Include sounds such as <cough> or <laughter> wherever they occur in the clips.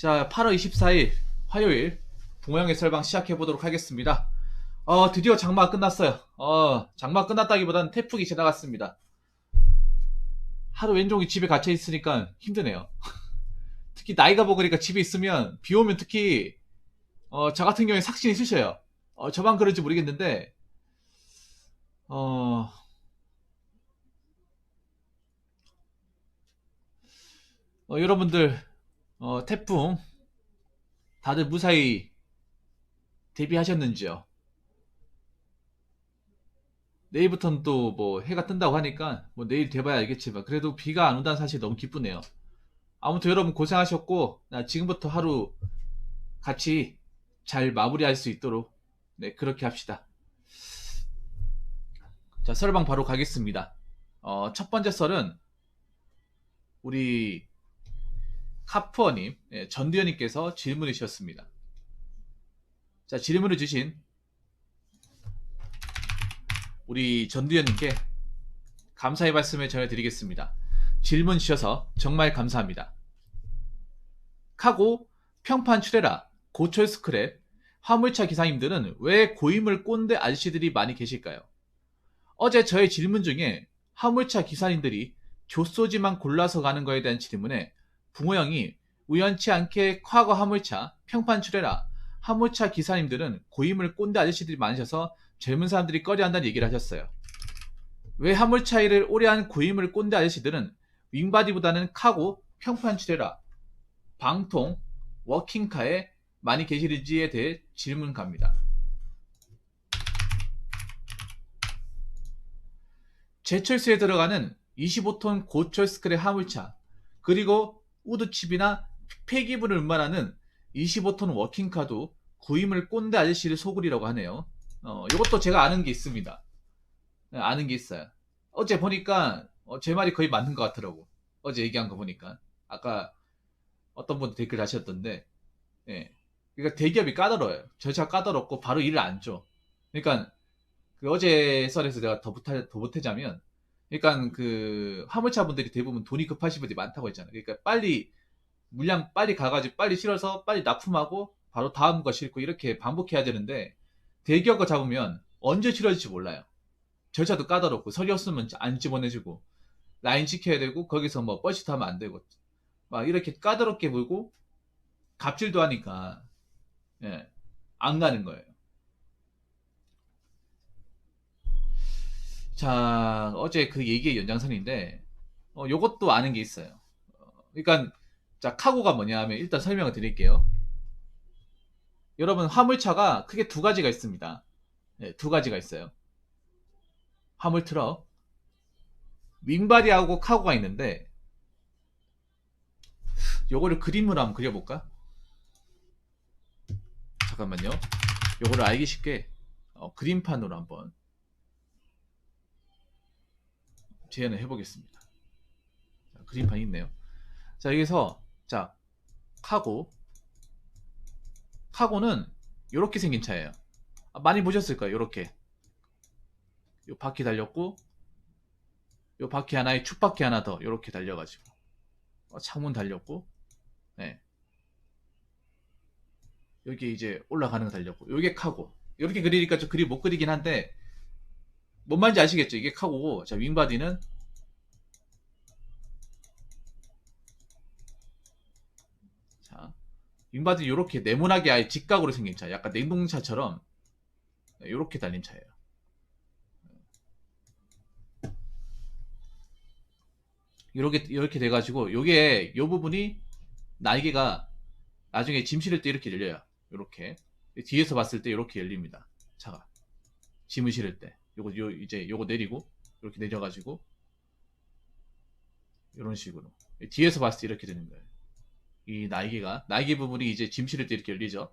자, 8월 24일 화요일 붕어영의 설방 시작해 보도록 하겠습니다. 어, 드디어 장마가 끝났어요. 어, 장마 끝났다기보다는 태풍이 지나갔습니다. 하루 왼종일 집에 갇혀 있으니까 힘드네요. <laughs> 특히 나이가 먹으니까 집에 있으면 비 오면 특히 어, 저 같은 경우에 삭신이 쓰셔요. 어, 저만 그런지 모르겠는데 어, 어, 여러분들 어, 태풍 다들 무사히 대비하셨는지요? 내일부터는 또 뭐 해가 뜬다고 하니까 뭐 내일 돼봐야 알겠지만 그래도 비가 안 온다는 사실 너무 기쁘네요. 아무튼 여러분 고생하셨고 나 지금부터 하루 같이 잘 마무리할 수 있도록 네 그렇게 합시다. 자 설방 바로 가겠습니다. 어, 첫 번째 설은 우리 카푸어님, 예, 전두현님께서 질문을 주셨습니다. 자, 질문을 주신 우리 전두현님께 감사의 말씀을 전해드리겠습니다. 질문 주셔서 정말 감사합니다. 카고, 평판 출해라, 고철 스크랩, 화물차 기사님들은 왜 고임을 꼰대 아저씨들이 많이 계실까요? 어제 저의 질문 중에 화물차 기사님들이 조소지만 골라서 가는 거에 대한 질문에 붕어형이 우연치 않게 과거 화물차, 평판 출해라, 화물차 기사님들은 고임을 꼰대 아저씨들이 많으셔서 젊은 사람들이 꺼려한다는 얘기를 하셨어요. 왜 화물차 일을 오래 한 고임을 꼰대 아저씨들은 윙바디보다는 카고, 평판 출해라, 방통, 워킹카에 많이 계시는지에 대해 질문 갑니다. 제철소에 들어가는 25톤 고철 스크랩 화물차, 그리고 우드칩이나 폐기물을 운반하는 25톤 워킹카도 구임을 꼰대 아저씨를 소굴이라고 하네요. 어, 이것도 제가 아는 게 있습니다. 네, 아는 게 있어요. 어제 보니까 어, 제 말이 거의 맞는 것 같더라고. 어제 얘기한 거 보니까. 아까 어떤 분 댓글 다셨던데, 예. 그러니까 대기업이 까다로워요. 절차 까다롭고 바로 일을 안 줘. 그러니까 그 어제 썰에서 내가 더, 보태, 더 보태자면, 그러니까 그 화물차 분들이 대부분 돈이 급하신 분들이 많다고 했잖아요. 그러니까 빨리 물량 빨리 가가지고 빨리 실어서 빨리 납품하고 바로 다음 거 싣고 이렇게 반복해야 되는데 대기업 거 잡으면 언제 실어질지 몰라요. 절차도 까다롭고 서류 없으면 안 집어내주고 라인 지켜야 되고 거기서 뭐 뻘짓 하면 안 되고 막 이렇게 까다롭게 보고 갑질도 하니까 예, 안 가는 거예요. 자 어제 그 얘기의 연장선인데 어, 요것도 아는 게 있어요. 어, 그러니까 자, 카고가 뭐냐 하면 일단 설명을 드릴게요. 여러분, 화물차가 크게 두 가지가 있습니다. 네, 두 가지가 있어요. 화물 트럭, 윙바디하고 카고가 있는데, 요거를 그림으로 한번 그려볼까? 잠깐만요. 요거를 알기 쉽게 어, 그림판으로 한번 재현을 해보겠습니다. 자, 그림판이 있네요. 자, 여기서 자, 카고. 카고는 이렇게 생긴 차예요. 아, 많이 보셨을 거예요. 이렇게. 요 바퀴 달렸고, 요 바퀴 하나에 축바퀴 하나 더 이렇게 달려가지고 어, 창문 달렸고, 네. 여기 이제 올라가는 거 달렸고, 요게 카고. 이렇게 그리니까 좀 그리 못 그리긴 한데, 뭔 말인지 아시겠죠? 이게 카고고, 자 윙바디는 윙바디 이렇게 네모나게 아예 직각으로 생긴 차, 약간 냉동차처럼 이렇게 달린 차예요. 이렇게 이렇게 돼가지고 요게 요 부분이 날개가 나중에 짐 실을 때 이렇게 열려요. 이렇게 뒤에서 봤을 때 이렇게 열립니다. 차가 짐을 실을 때 요거 요 이제 요거 내리고 이렇게 내려가지고 이런 식으로 뒤에서 봤을 때 이렇게 되는 거예요. 이 날개가 날개 부분이 이제 짐 실을 때 이렇게 열리죠.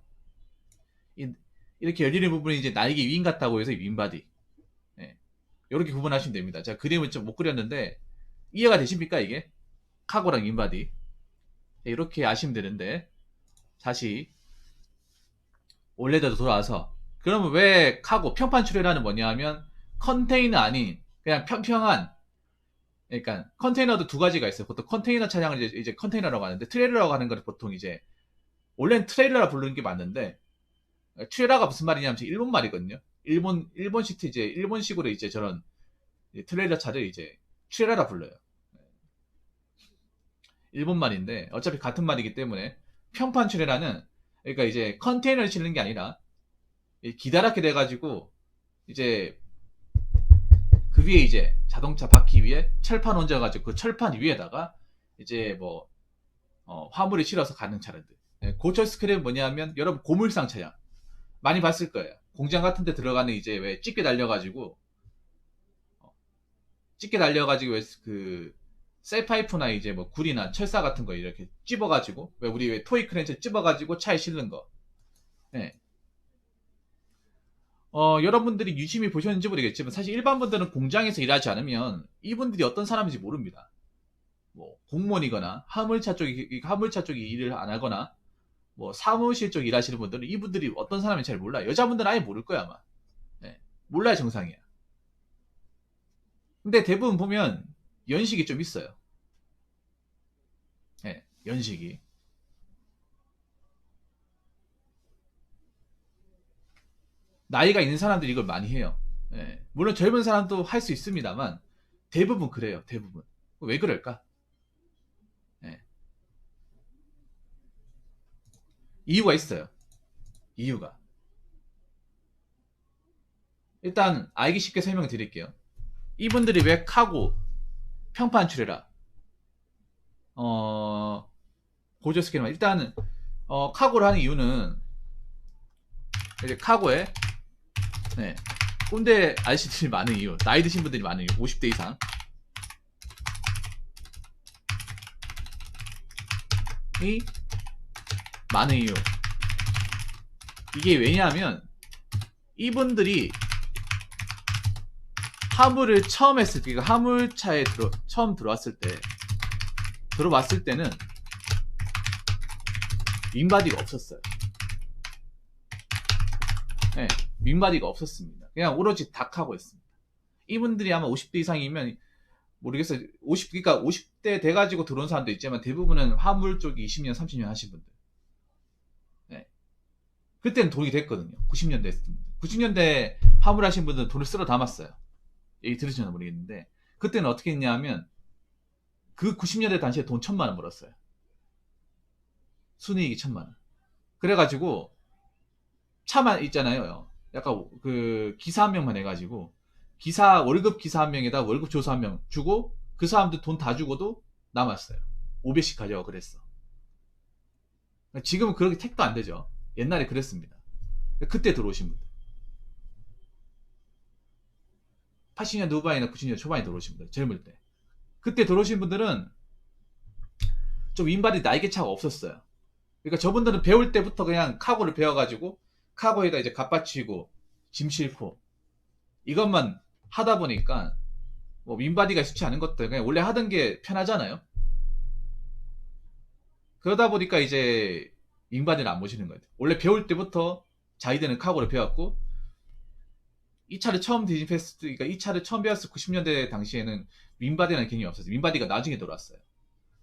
이, 렇게 열리는 부분이 이제 날개 윙 같다고 해서 윙바디. 네. 이렇게 구분하시면 됩니다. 제가 그림을 좀 못 그렸는데 이해가 되십니까 이게? 카고랑 윙바디. 네, 이렇게 아시면 되는데 다시 원래대로 돌아와서 그러면 왜 카고 평판 출혈하는 뭐냐 하면 컨테이너 아닌 그냥 평평한 그러니까 컨테이너도 두 가지가 있어요. 보통 컨테이너 차량을 이제, 이제 컨테이너라고 하는데 트레일러라고 하는 거는 보통 이제 원래는 트레일러라 부르는 게 맞는데 트레라가 무슨 말이냐면 일본 말이거든요. 일본 일본식 이제 일본식으로 이제 저런 트레일러 차를 이제 트레라라 불러요. 일본 말인데 어차피 같은 말이기 때문에 평판 트레라는 그러니까 이제 컨테이너를 실는 게 아니라 이 기다랗게 돼가지고 이제 그 위에 이제 자동차 바퀴 위에 철판 얹어가지고 그 철판 위에다가 이제 뭐 어, 화물을 실어서 가는 차량들. 네, 고철 스크랩 뭐냐면 여러분 고물상 차량 많이 봤을 거예요. 공장 같은 데 들어가는 이제 왜 찌개 달려가지고 어, 찌개 달려가지고 왜그 셀파이프나 이제 뭐 구리나 철사 같은 거 이렇게 찝어가지고 왜 우리 왜 토이 크렌치 찝어가지고 차에 실는 거. 네. 어, 여러분들이 유심히 보셨는지 모르겠지만 사실 일반 분들은 공장에서 일하지 않으면 이분들이 어떤 사람인지 모릅니다. 뭐 공무원이거나 화물차 쪽이 화물차 쪽이 일을 안 하거나 뭐 사무실 쪽 일하시는 분들은 이분들이 어떤 사람인지 잘 몰라요. 여자분들은 아예 모를 거야 아마. 네. 몰라야 정상이야. 근데 대부분 보면 연식이 좀 있어요. 네, 연식이. 나이가 있는 사람들이 이걸 많이 해요. 예. 물론 젊은 사람도 할 수 있습니다만 대부분 그래요. 대부분. 왜 그럴까? 예. 이유가 있어요. 이유가. 일단 알기 쉽게 설명을 드릴게요. 이분들이 왜 카고 평판 출해라 어 고조 스킬만 일단은 어 카고를 하는 이유는 이제 카고에 네. 꼰대 아저씨들이 많은 이유. 나이 드신 분들이 많은 이유. 50대 이상. 이 많은 이유. 이게 왜냐하면 이분들이 화물을 처음 했을 때, 그러니까 화물차에 들어, 처음 들어왔을 때, 들어왔을 때는 윙바디가 없었어요. 네, 윙바디가 없었습니다. 그냥 오로지 닭하고 했습니다. 이분들이 아마 50대 이상이면 모르겠어요. 50, 그러니까 50대 돼가지고 들어온 사람도 있지만 대부분은 화물 쪽이 20년, 30년 하신 분들. 네. 그때는 돈이 됐거든요. 90년대 했을 때. 90년대 화물 하신 분들은 돈을 쓸어 담았어요. 얘기 들으시나 모르겠는데. 그때는 어떻게 했냐면 그 90년대 당시에 돈 천만 원 벌었어요. 순이익이 천만 원. 그래가지고 차만 있잖아요. 약간 그 기사 한 명만 해가지고 기사 월급 기사 한 명에다 월급 조사 한 명 주고 그 사람들 돈 다 주고도 남았어요. 500씩 가져가 그랬어. 지금은 그렇게 택도 안 되죠. 옛날에 그랬습니다. 그때 들어오신 분들. 80년 후반이나 90년 초반에 들어오신 분들, 젊을 때. 그때 들어오신 분들은 좀 윈발이 나이게 차가 없었어요. 그러니까 저분들은 배울 때부터 그냥 카고를 배워가지고 카고에다 이제 갑받치고 짐 싣고 이것만 하다 보니까 뭐 윈바디가 쉽지 않은 것들 그냥 원래 하던 게 편하잖아요. 그러다 보니까 이제 윈바디를 안 모시는 거예요. 원래 배울 때부터 자기들은 카고를 배웠고 이 차를 처음 디진패스 그러니까 이 차를 처음 배웠을 90년대 당시에는 윈바디라는 개념이 없었어요. 윈바디가 나중에 들어왔어요.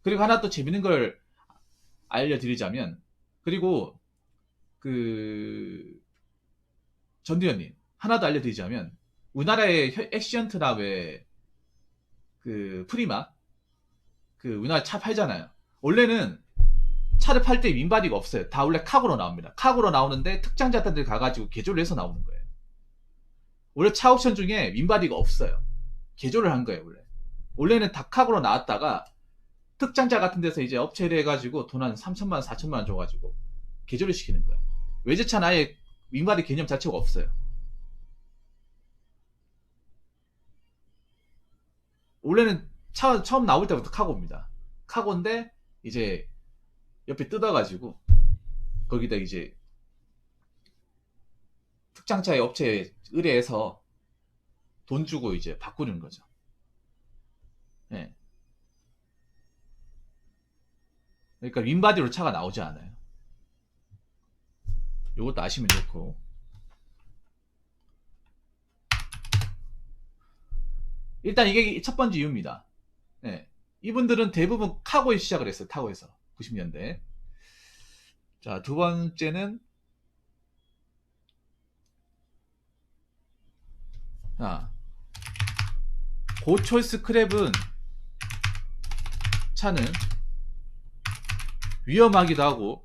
그리고 하나 또 재밌는 걸 알려드리자면 그리고 그 전두현님 하나 더 알려드리자면 우리나라의 액시언트나 왜 그 프리마 그 우리나라 차 팔잖아요. 원래는 차를 팔때 윈바디가 없어요. 다 원래 카고로 나옵니다. 카고로 나오는데 특장 자탄들 가가지고 개조를 해서 나오는 거예요. 원래 차 옵션 중에 윈바디가 없어요. 개조를 한 거예요, 원래. 원래는 다 카고로 나왔다가 특장자 같은 데서 이제 업체를 해가지고 돈 한 3천만 원, 4천만 원 줘가지고 개조를 시키는 거예요. 외제차는 아예 윙바디 개념 자체가 없어요. 원래는 차 처음 나올 때부터 카고입니다. 카고인데 이제 옆에 뜯어가지고 거기다 이제 특장차의 업체에 의뢰해서 돈 주고 이제 바꾸는 거죠. 네. 그러니까 윈바디로 차가 나오지 않아요. 이것도 아시면 좋고. 일단 이게 첫 번째 이유입니다. 네. 이분들은 대부분 카고에 시작을 했어요. 타고에서. 90년대. 자, 두 번째는 자, 고철 스크랩은 차는 위험하기도 하고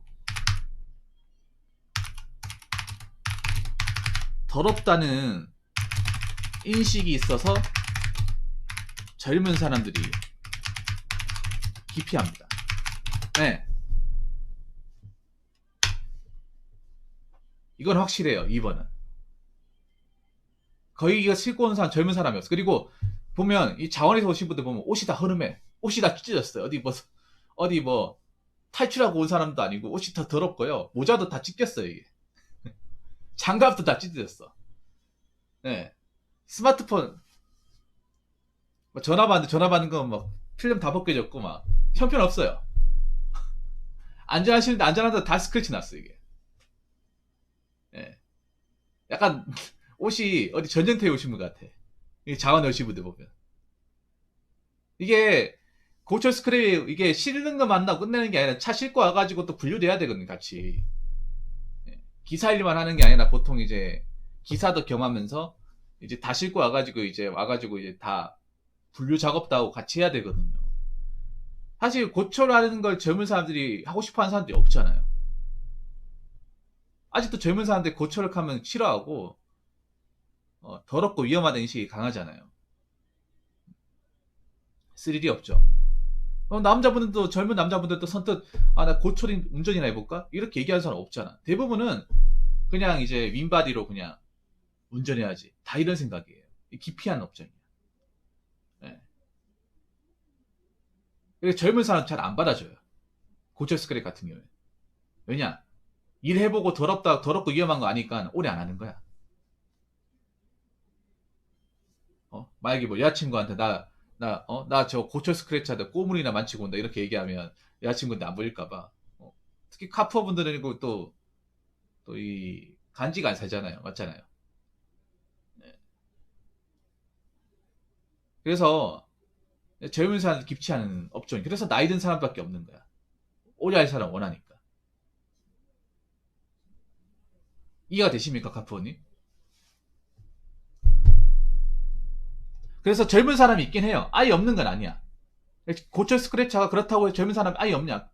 더럽다는 인식이 있어서 젊은 사람들이 기피합니다. 네. 이건 확실해요. 2번은. 거의 이거 싣고 온 사람 젊은 사람이었어. 그리고 보면 이 자원에서 오신 분들 보면 옷이 다 흐름해. 옷이 다 찢어졌어요. 어디 뭐 어디 뭐 탈출하고 온 사람도 아니고 옷이 다 더럽고요. 모자도 다 찢겼어요 이게. 장갑도 다 찢어졌어. 네. 스마트폰 뭐 전화 받는 전화 받는 거막 필름 다 벗겨졌고 막 형편 없어요. <laughs> 안전하시는데 안전하다 다 스크래치 났어 이게. 예. 약간 <laughs> 옷이 어디 전쟁터에 오신 분 같아. 이 자원 여시 분들 보면. 이게 고철 스크랩 이게 실는 거 만나고 끝내는 게 아니라 차 싣고 와가지고 또 분류돼야 되거든 같이. 예. 기사 일만 하는 게 아니라 보통 이제 기사도 겸하면서 이제 다 싣고 와가지고 이제 와가지고 이제 다 분류 작업도 하고 같이 해야 되거든요. 사실 고철하는 걸 젊은 사람들이 하고 싶어 하는 사람들이 없잖아요. 아직도 젊은 사람들 고철을 하면 싫어하고 어, 더럽고 위험하다는 인식이 강하잖아요. 스릴이 없죠. 어, 남자분들도 젊은 남자분들도 선뜻 아 나 고철인 운전이나 해볼까 이렇게 얘기하는 사람 없잖아. 대부분은 그냥 이제 윈바디로 그냥 운전해야지 다 이런 생각이에요. 기피한 업종이야. 네. 그래서 젊은 사람 잘 안 받아줘요. 고철 스크랩 같은 경우에. 왜냐? 일해보고 더럽다, 더럽고 위험한 거 아니까 오래 안 하는 거야. 어? 만약에 뭐 여자친구한테 나, 나, 어? 나 저 고철 스크래치 하다 꼬물이나 만지고 온다. 이렇게 얘기하면 여자친구한테 안 보일까봐. 어? 특히 카푸어 분들은 그 또, 또 이, 간지가 안 살잖아요. 맞잖아요. 네. 그래서, 깊지 않은 업종이. 그래서 나이 든 사람밖에 없는 거야. 오래 할 사람 원하니까. 이해가 되십니까, 카푸어님? 그래서 젊은 사람이 있긴 해요. 아예 없는 건 아니야. 고철 스크래처가 그렇다고 해서 젊은 사람이 아예 없냐?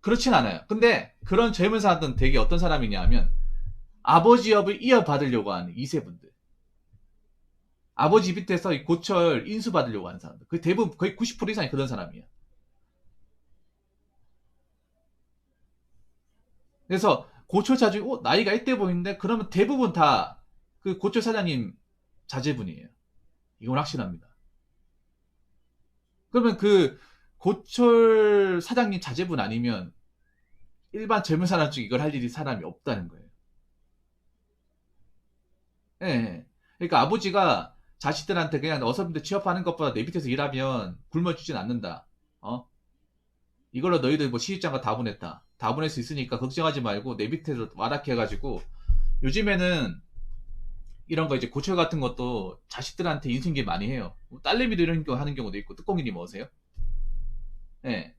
그렇진 않아요. 근데 그런 젊은 사람들은 되게 어떤 사람이냐 하면 아버지 업을 이어받으려고 하는 2세분들. 아버지 밑에서 이 고철 인수받으려고 하는 사람들. 그 대부분 거의 90% 이상이 그런 사람이야. 그래서 고철 자주 어, 나이가 이때 보이는데 그러면 대부분 다 그 고철 사장님 자제분이에요. 이건 확실합니다. 그러면 그 고철 사장님 자제분 아니면 일반 젊은 사람 중에 이걸 할 일이 사람이 없다는 거예요. 예. 네. 그러니까 아버지가 자식들한테 그냥 어서민들 취업하는 것보다 내 밑에서 일하면 굶어 주진 않는다. 어? 이걸로 너희들 뭐 시집장가 다 보냈다. 다 보낼 수 있으니까 걱정하지 말고 내 밑에서 와락해가지고 요즘에는 이런 거 이제 고철 같은 것도 자식들한테 인수인계 많이 해요. 뭐 딸내미도 이런 거 하는 경우도 있고 뚜껑이님 어세요? 예. 네.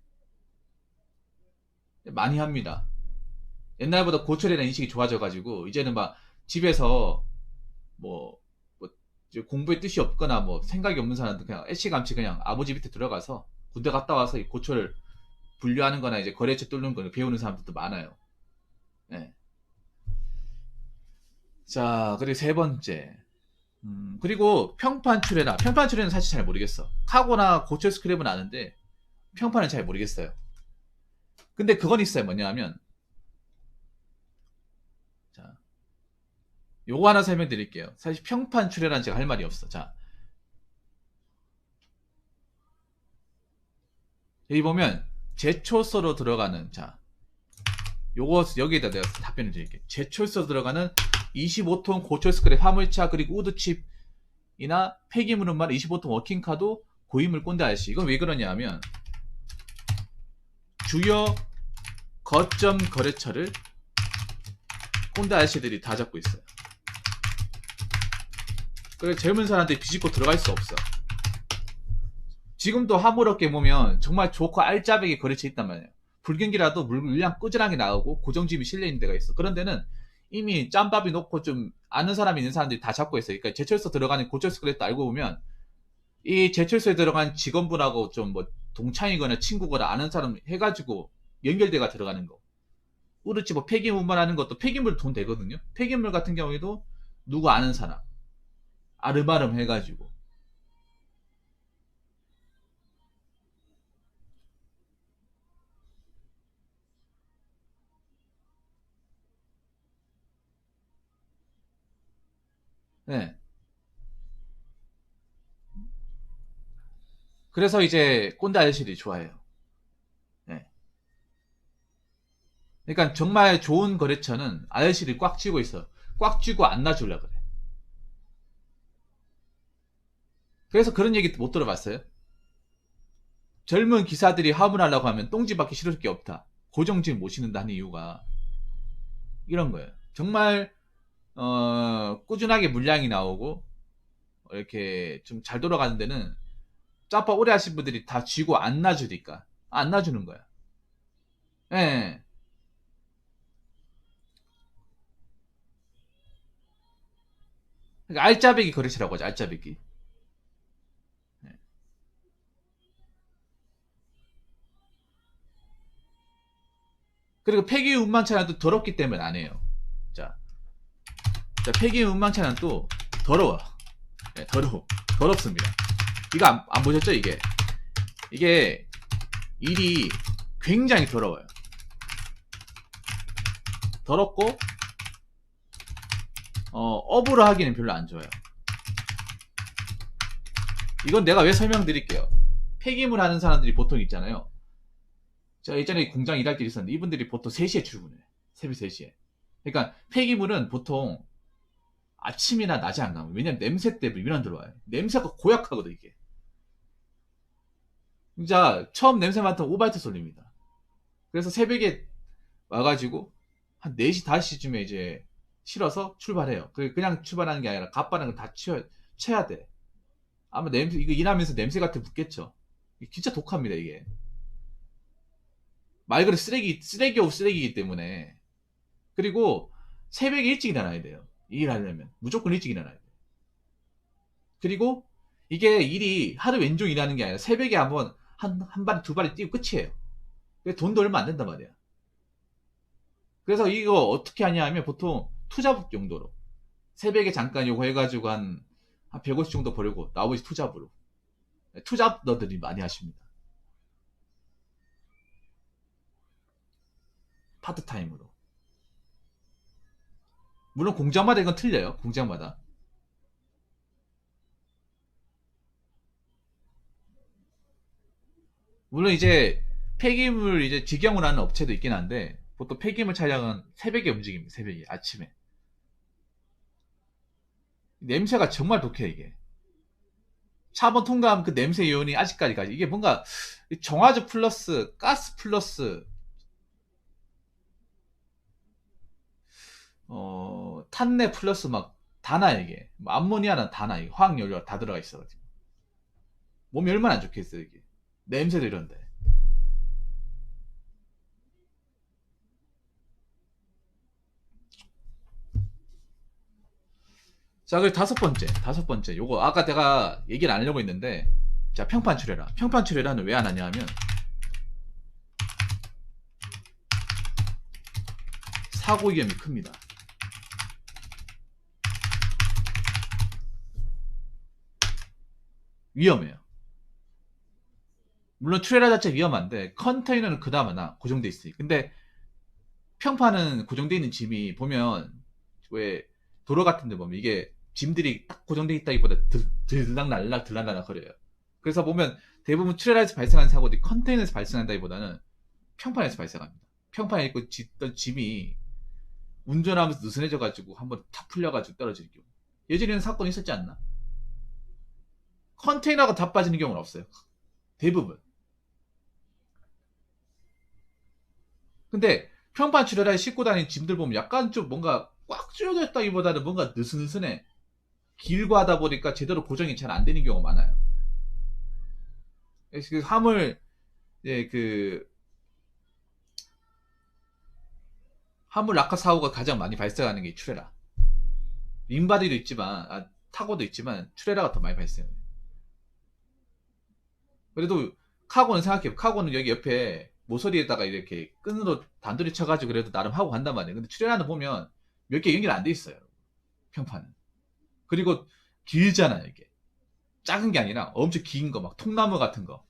많이 합니다. 옛날보다 대한 인식이 좋아져가지고 이제는 막 집에서 뭐, 뭐 공부에 뜻이 없거나 뭐 생각이 없는 사람들 그냥 애시감치 그냥 아버지 밑에 들어가서 군대 갔다 와서 이 고철 분류하는 거나 이제 거래처 뚫는 거 배우는 사람들도 많아요. 네. 자, 그리고 세 번째. 음, 그리고 평판 출애나 평판 출애는 사실 잘 모르겠어. 카고나 고철 스크랩은 아는데 평판은 잘 모르겠어요. 근데 그건 있어요. 뭐냐 하면 자, 요거 하나 설명드릴게요. 사실 평판 출애란 제가 할 말이 없어. 자, 여기 보면 제초서로 들어가는 자 요거 여기에다 내가 답변을 드릴게요. 제초서 들어가는 25톤 고철 스크랩 화물차 그리고 우드칩이나 폐기물은말 25톤 워킹카도 고임을 꼰대 아저씨 이건 왜 그러냐 하면 주요 거점 거래처를 꼰대 아저씨들이 다 잡고 있어요. 그래 젊은 사람한테 비집고 들어갈 수 없어. 지금도 화물업계 보면 정말 좋고 알짜배기 거래처 있단 말이에요. 불경기라도 물량 꾸준하게 나오고 고정집이 실려 있는 데가 있어. 그런 데는 이미 짬밥이 놓고 좀 아는 사람이 있는 사람들이 다 잡고 있어요. 그러니까 제철소 들어가는 고철소 그래도 알고 보면 이 제철소에 들어간 직원분하고 좀 뭐 동창이거나 친구거나 아는 사람 해가지고 연결돼가 들어가는 거. 우르치 뭐 폐기물만 하는 것도 폐기물 돈 되거든요. 폐기물 같은 경우에도 누구 아는 사람 아름아름 해가지고 네. 그래서 이제 꼰대 아저씨들이 좋아해요. 네. 그러니까 정말 좋은 거래처는 아저씨들이 꽉 쥐고 있어. 꽉 쥐고 안 놔주려 그래. 그래서 그런 얘기 못 들어봤어요? 젊은 기사들이 화분하려고 하면 똥집밖에 실을 게 없다. 고정집 못 신는다는 이유가 이런 거예요. 정말 어, 꾸준하게 물량이 나오고 이렇게 좀 잘 돌아가는 데는 짜파 오래 하신 분들이 다 쥐고 안 놔주니까 안 놔주는 거야. 예. 그러니까 알짜배기 거래처라고 하죠. 알짜배기. 예. 그리고 폐기 운반차는 또 더럽기 때문에 안 해요. 자, 자 폐기 운반차는 또 더러워. 네, 더러워. 더럽습니다. 이거 안, 안 보셨죠? 이게 이게 일이 굉장히 더러워요. 더럽고 어, 업으로 하기는 별로 안 좋아요. 이건 내가 왜 설명드릴게요. 폐기물 하는 사람들이 보통 있잖아요. 제가 예전에 공장 일할 때 있었는데 이분들이 보통 3시에 출근해. 새벽 3시에. 그러니까 폐기물은 보통 아침이나 낮에 안 가면 왜냐면 냄새 때문에 유난 들어와요. 냄새가 고약하거든 이게. 진짜 처음 냄새 맡으면 오바이트 쏠립니다. 그래서 새벽에 와가지고 한 4시 5시쯤에 이제 실어서 출발해요. 그 그냥 출발하는 게 아니라 갑바는 다 쳐야 돼. 아마 냄새 이거 일하면서 냄새 같은 붙겠죠. 진짜 독합니다 이게. 말 그대로 쓰레기 쓰레기 오브 쓰레기이기 때문에 그리고 새벽에 일찍 일어나야 돼요. 이 일하려면 무조건 일찍 일어나야 돼. 그리고 이게 일이 하루 왼종 일하는 게 아니라 새벽에 한번 한, 한 발이 두 발이 뛰고 끝이에요. 돈도 얼마 안 된단 말이야. 그래서 이거 어떻게 하냐 하면 보통 투잡 용도로 새벽에 잠깐 요거 해가지고 한, 한 150 정도 버리고 나머지 투잡으로 투잡 너들이 많이 하십니다. 파트타임으로. 물론 공장마다 이건 틀려요. 공장마다. 물론 이제 폐기물 이제 직영을 하는 업체도 있긴 한데 보통 폐기물 차량은 새벽에 움직입니다. 새벽에 아침에 냄새가 정말 독해 이게 차 한번 통과하면 그 냄새 요인이 아직까지 가지 이게 뭔가 정화조 플러스 가스 플러스 어 탄내 플러스 막 다나 이게 뭐 암모니아나 다나 이게 화학 연료가 다 들어가 있어가지고 몸이 얼마나 안 좋겠어요 이게 냄새도 이런데. 자, 그 다섯 번째, 다섯 번째. 요거, 아까 내가 얘기를 안 하려고 했는데, 자, 평판 출해라. 평판 출해라는 왜 안 하냐 하면, 사고 위험이 큽니다. 위험해요. 물론 트레일러 자체 위험한데 컨테이너는 그나마나 고정돼 있으니 근데 평판은 고정돼 있는 짐이 보면 왜 도로 같은 데 보면 이게 짐들이 딱 고정돼 있다기보다 들락 날락 들락 날락 거려요. 그래서 보면 대부분 트레일러에서 발생하는 사고들이 컨테이너에서 발생한다기보다는 평판에서 발생합니다. 평판에 있고 짓던 짐이 운전하면서 느슨해져 가지고 한번 탁 풀려 가지고 떨어지는 경우. 예전에는 사건이 있었지 않나 컨테이너가 다 빠지는 경우는 없어요 대부분 근데 평판 출혈에 싣고 다니는 짐들 보면 약간 좀 뭔가 꽉 조여져 있다기보다는 뭔가 느슨느슨해. 길고 하다 보니까 제대로 고정이 잘 안 되는 경우가 많아요. 그 화물, 예, 그, 화물 낙하 사고가 가장 많이 발생하는 게 트레라. 인바디도 있지만 아, 타고도 있지만 트레라가 더 많이 발생해요. 그래도 카고는 생각해. 카고는 여기 옆에 모서리에다가 이렇게 끈으로 단도리 쳐가지고 그래도 나름 하고 간단 말이에요. 근데 트레라는 보면 몇 개 연결 안 돼 있어요. 평판은. 그리고 길잖아요, 이게. 작은 게 아니라 엄청 긴 거, 막 통나무 같은 거.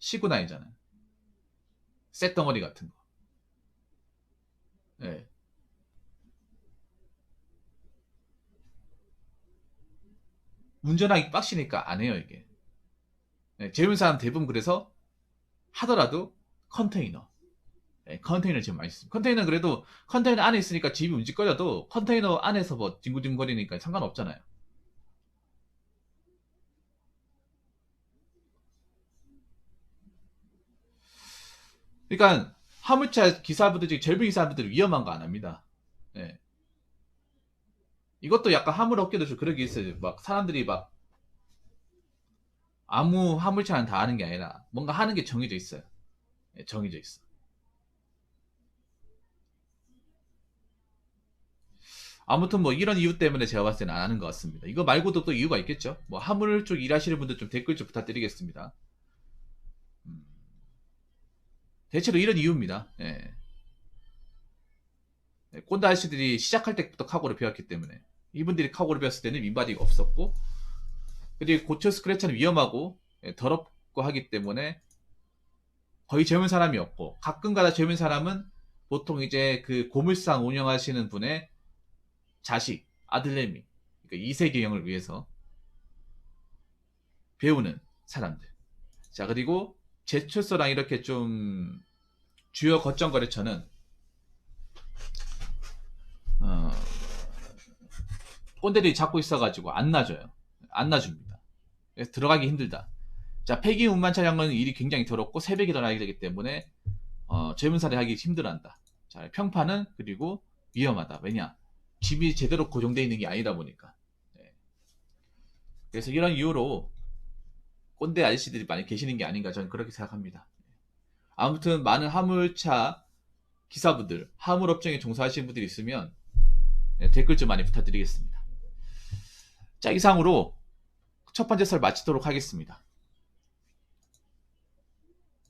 시고 다니잖아요. 쇳덩어리 같은 거. 예. 운전하기 빡시니까 안 해요, 이게. 예, 재밌는 사람 대부분 그래서 하더라도 컨테이너. 예, 컨테이너 지금 많이 씁니다. 컨테이너 그래도 컨테이너 안에 있으니까 집이 움직거려도 컨테이너 안에서 뭐 뒹굴뒹굴거리니까 상관없잖아요. 그러니까 화물차 기사분들, 젊은 기사분들 위험한 거 안 합니다. 예. 이것도 약간 화물 업계도 좀 그런 게 있어요. 막 사람들이 막 아무 화물차는 다 하는 게 아니라 뭔가 하는 게 정해져 있어요. 예, 정해져 있어. 아무튼 뭐 이런 이유 때문에 제가 봤을 때는 안 하는 것 같습니다. 이거 말고도 또 이유가 있겠죠. 뭐 화물 쪽 일하시는 분들 좀 댓글 좀 부탁드리겠습니다. 음, 대체로 이런 이유입니다. 예. 예, 꼰대 아저씨들이 시작할 때부터 카고를 배웠기 때문에 이분들이 카고를 배웠을 때는 민바디가 없었고 그리고 고쳐 스크래쳐는 위험하고 예, 더럽고 하기 때문에 거의 젊은 사람이 없고 가끔가다 젊은 사람은 보통 이제 그 고물상 운영하시는 분의 자식, 아들내미, 그러니까 2세 계형을 위해서 배우는 사람들. 자, 그리고 제철소랑 이렇게 좀 주요 거점 거래처는 어, 꼰대들이 잡고 있어가지고 안 놔줘요. 안 놔줍니다. 그래서 들어가기 힘들다. 자, 폐기 운반 차량은 일이 굉장히 더럽고 새벽에 일어나게 되기 때문에 어, 살이 하기 힘들어한다. 자, 평판은 그리고 위험하다. 왜냐? 집이 제대로 고정되어 있는 게 아니다 보니까. 네. 그래서 이런 이유로 꼰대 아저씨들이 많이 계시는 게 아닌가 저는 그렇게 생각합니다. 아무튼 많은 화물차 기사분들, 화물 업종에 종사하시는 분들이 있으면 네, 댓글 좀 많이 부탁드리겠습니다. 자, 이상으로 첫 번째 설 마치도록 하겠습니다.